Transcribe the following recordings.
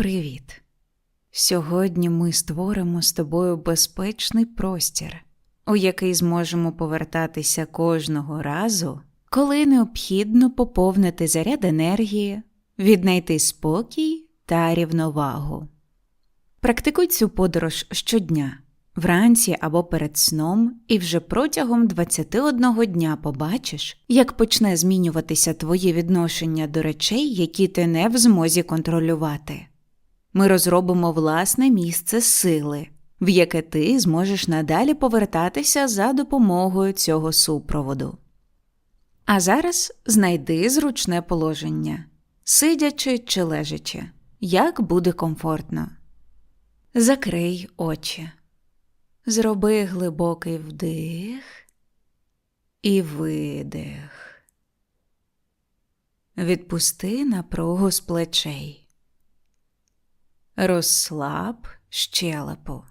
Привіт! Сьогодні ми створимо з тобою безпечний простір, у який зможемо повертатися кожного разу, коли необхідно поповнити заряд енергії, віднайти спокій та рівновагу. Практикуй цю подорож щодня, вранці або перед сном, і вже протягом 21 дня побачиш, як почне змінюватися твоє відношення до речей, які ти не в змозі контролювати. Ми розробимо власне місце сили, в яке ти зможеш надалі повертатися за допомогою цього супроводу. А зараз знайди зручне положення, сидячи чи лежачи, як буде комфортно. Закрий очі. Зроби глибокий вдих і видих. Відпусти напругу з плечей. Розслаб щелепу,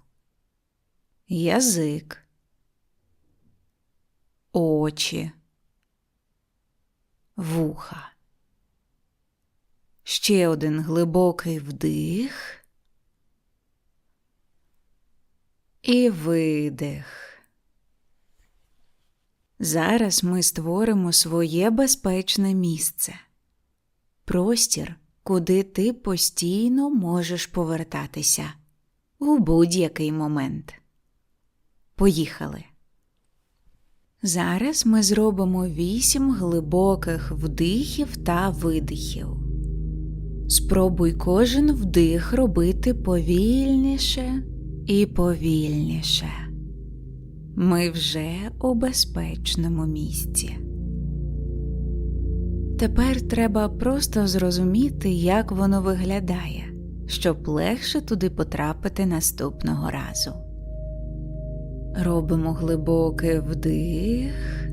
язик, очі, вуха. Ще один глибокий вдих. І видих. Зараз ми створимо своє безпечне місце, простір, куди ти постійно можеш повертатися у будь-який момент. Поїхали. Зараз ми зробимо вісім глибоких вдихів та видихів. Спробуй кожен вдих робити повільніше і повільніше. Ми вже у безпечному місці. Тепер треба просто зрозуміти, як воно виглядає, щоб легше туди потрапити наступного разу. Робимо глибокий вдих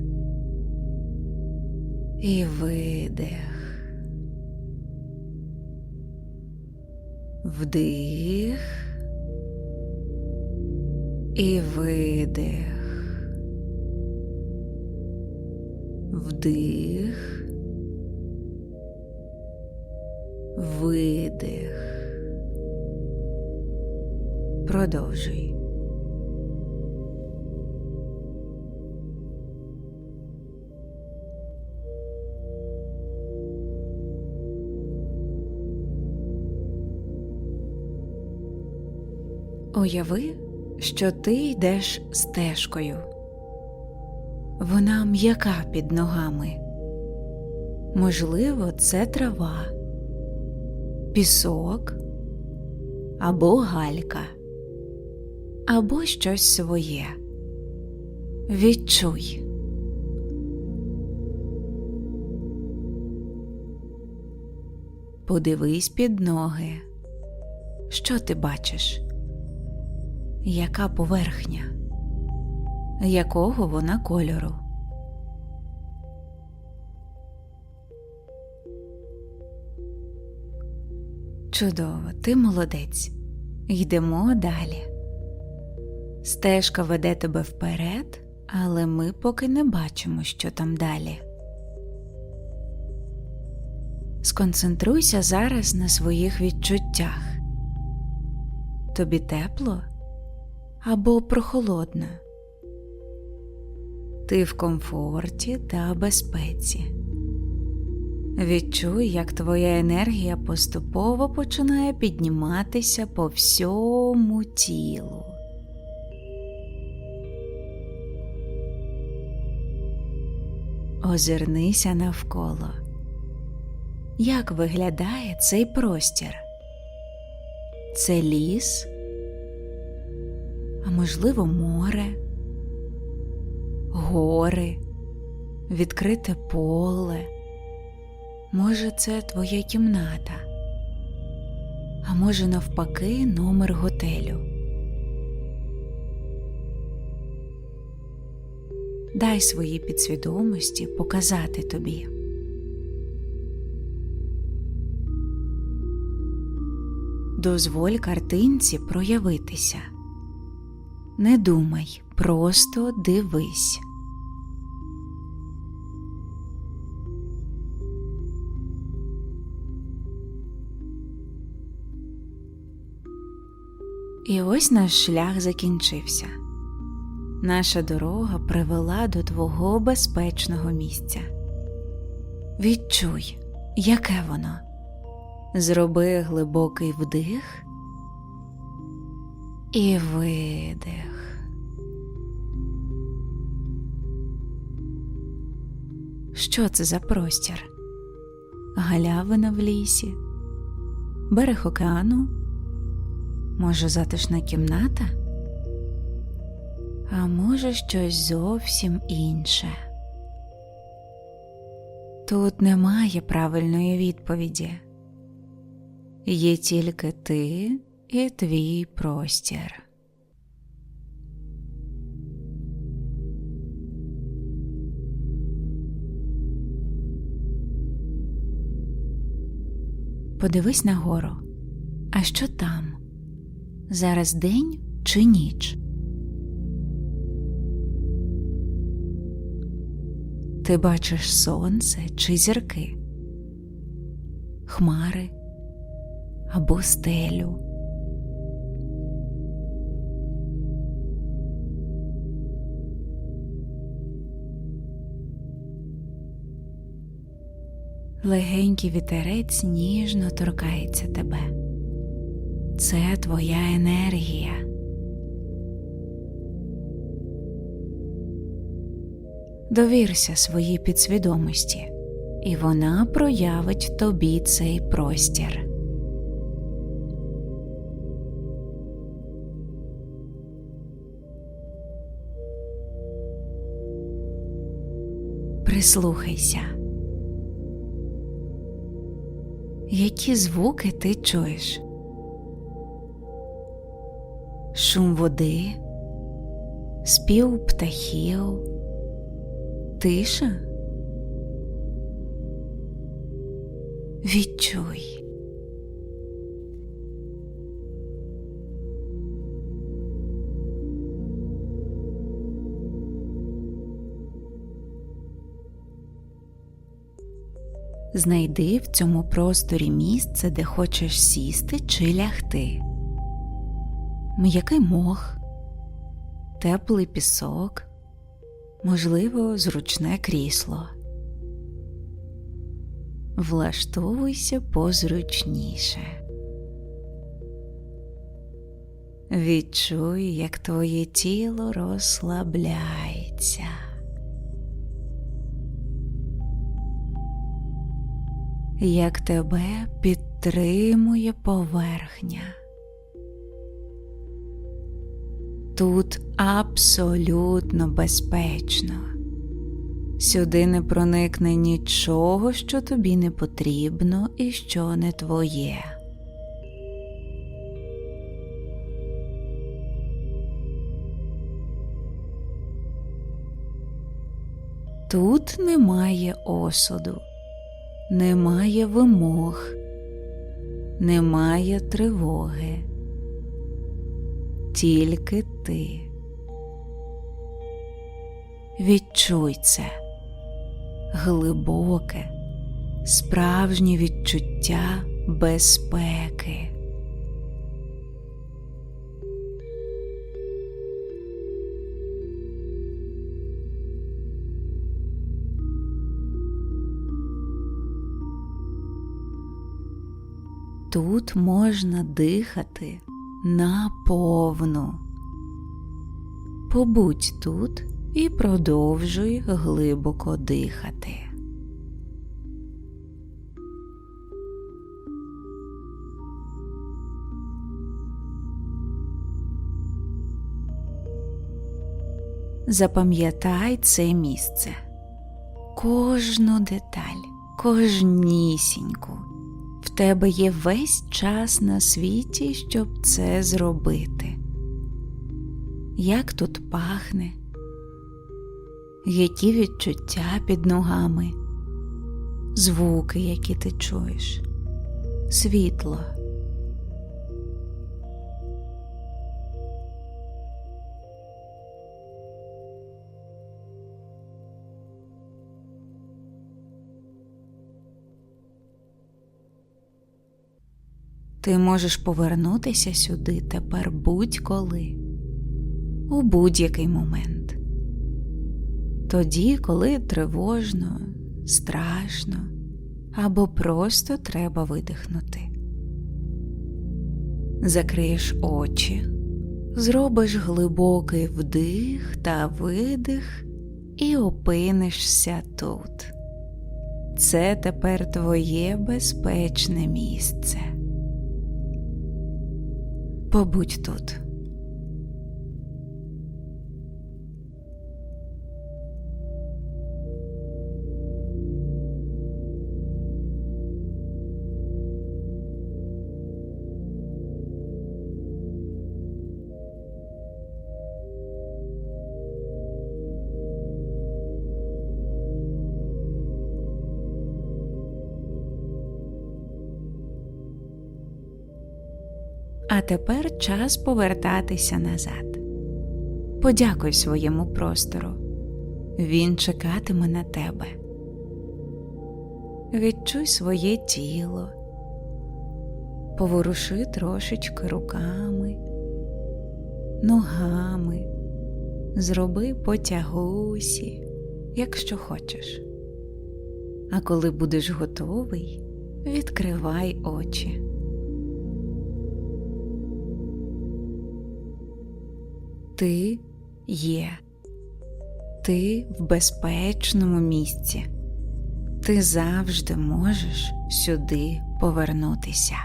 і видих. Вдих і видих. Вдих. Видих. Продовжуй. Уяви, що ти йдеш стежкою. Вона м'яка під ногами. Можливо, це трава, пісок або галька, або щось своє. Відчуй. Подивись під ноги. Що ти бачиш? Яка поверхня? Якого вона кольору? Чудово, ти молодець. Йдемо далі. Стежка веде тебе вперед, але ми поки не бачимо, що там далі. Сконцентруйся зараз на своїх відчуттях. Тобі тепло або прохолодно. Ти в комфорті та безпеці. Відчуй, як твоя енергія поступово починає підніматися по всьому тілу. Озирнися навколо. Як виглядає цей простір? Це ліс, а можливо, море, гори, відкрите поле. Може, це твоя кімната, а може, навпаки, номер готелю. Дай своїй підсвідомості показати тобі. Дозволь картинці проявитися. Не думай, просто дивись. І ось наш шлях закінчився. Наша дорога привела до твого безпечного місця. Відчуй, яке воно. Зроби глибокий вдих і видих. Що це за простір? Галявина в лісі, берег океану, може, затишна кімната? А може, щось зовсім інше. Тут немає правильної відповіді. Є тільки ти і твій простір. Подивись нагору. А що там? Зараз день чи ніч? Ти бачиш сонце чи зірки, хмари або стелю. Легенький вітерець ніжно торкається тебе. Це твоя енергія. Довірся своїй підсвідомості, і вона проявить тобі цей простір. Прислухайся. Які звуки ти чуєш? Шум води, спів птахів, тиша? Відчуй. Знайди в цьому просторі місце, де хочеш сісти чи лягти. М'який мох, теплий пісок, можливо, зручне крісло. Влаштовуйся позручніше. Відчуй, як твоє тіло розслабляється. як тебе підтримує поверхня. Тут абсолютно безпечно. Сюди не проникне нічого, що тобі не потрібно і що не твоє. Тут немає осуду немає вимог, немає тривоги, тільки ти. Відчуй це глибоке, справжнє відчуття безпеки. Тут можна дихати наповну. Побудь тут і продовжуй глибоко дихати. Запам'ятай це місце, кожну деталь, кожнісіньку тебе є весь час на світі, щоб це зробити. Як тут пахне, які відчуття під ногами, звуки, які ти чуєш, світло. Ти можеш повернутися сюди тепер будь-коли, у будь-який момент. Тоді, коли тривожно, страшно або просто треба видихнути. Закриєш очі, зробиш глибокий вдих та видих і опинишся тут. Це тепер твоє безпечне місце. Побудь тут. А тепер час повертатися назад. Подякуй своєму простору. Він чекатиме на тебе. Відчуй своє тіло, поворуши трошечки руками, ногами, зроби потягусі, якщо хочеш. А коли будеш готовий, відкривай очі. Ти є, ти в безпечному місці. Ти завжди можеш сюди повернутися.